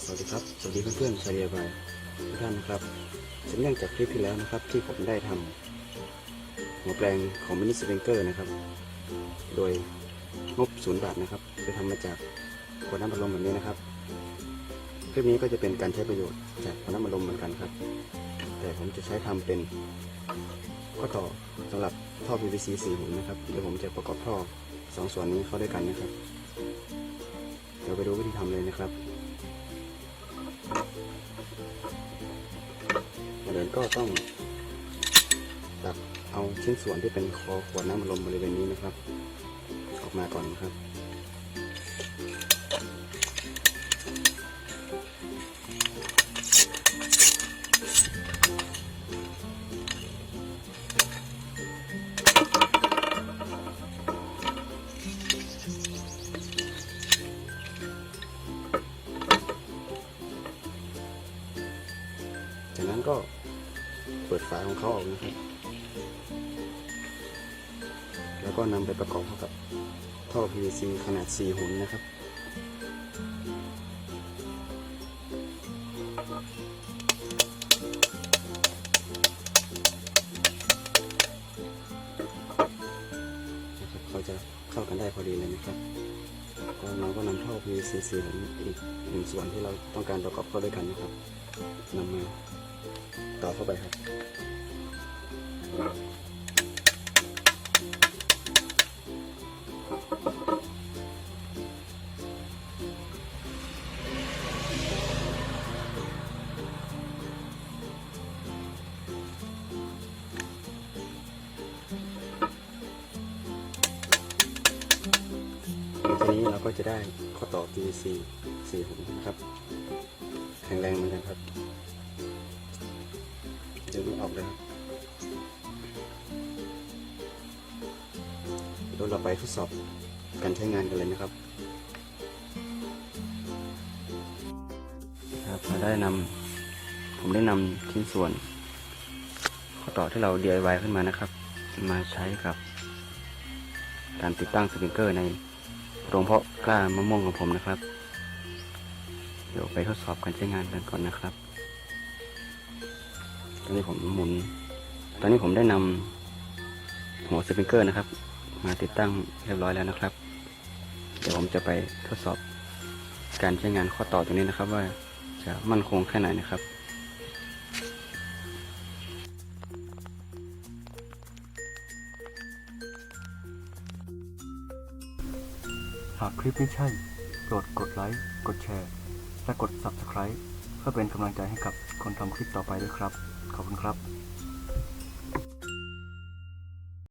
สวัสดีครับ สวัสดีเพื่อนๆชาวเรียบายทุกท่านนะครับสืบเนื่องจากคลิปที่แล้วนะครับ ที่ผมได้ทำหัวแปลงของมินิสเปนเกอร์นะครับ โดยงบศูนย์บาทนะครับจะทำมาจากขวดน้ำบัลลมแบบนี้นะครับ คลิปนี้ก็จะเป็นการใช้ประโยชน์จากขวดน้ำบัลลมเหมือนกันครับ แต่ผมจะใช้ทำเป็นข้อต่อสำหรับท่อ PVC สีหุ่นนะครับ เดี๋ยวผมจะประกอบท่อสองส่วนนี้เข้าด้วยกันนะครับ เดี๋ยวไปดูวิธีทำเลยนะครับ ก็ต้องตัดเอาชิ้นส่วนที่เป็นคอขวดน้ำอัดลมบริเวณนี้นะครับ ออกมาก่อนนะครับจากนั้นก็ ปิดฝาของเขาออกนะครับ แล้วก็นำไปประกอบเข้ากับท่อ PVC ขนาด 4หุ่นนะครับนะครับเขาจะเข้ากันได้พอดีเลยนะครับ ก็เราก็นำท่อ PVC 4หุ่นอีกหนึ่งส่วนที่เราต้องการประกอบเข้าด้วยกันนะครับนำมา ต่อเข้าไปครับทีนี้เราก็จะได้ข้อต่อ PVC 4หุ่นนะครับ แข็งแรงเหมือนกันครับ เดี๋ยวไม่ออกเลยครับเดี๋ยวเราไปทดสอบการใช้งานกันเลยนะครับครับเราได้นำผมได้นำชิ้นส่วนข้อต่อที่เรา DIY ขึ้นมานะครับ มาใช้กับ การติดตั้งสปริงเกอร์ในโรงเพาะกล้ามะม่วงของผมนะครับ เดี๋ยวไปทดสอบการใช้งานกันก่อนนะครับ ตอนนี้ผมหมุน ตอนนี้ผมได้นำหัวสปริงเกอร์นะครับ มาติดตั้งเรียบร้อยแล้วนะครับ เดี๋ยวผมจะไปทดสอบการใช้งานข้อต่อตรงนี้นะครับ ว่าจะมั่นคงแค่ไหนนะครับหากคลิปนี้ใช่ โปรดกดไลค์ กดแชร์ และกด Subscribe เพื่อเป็นกำลังใจให้กับคนทำคลิปต่อไปด้วยครับ ขอบคุณครับ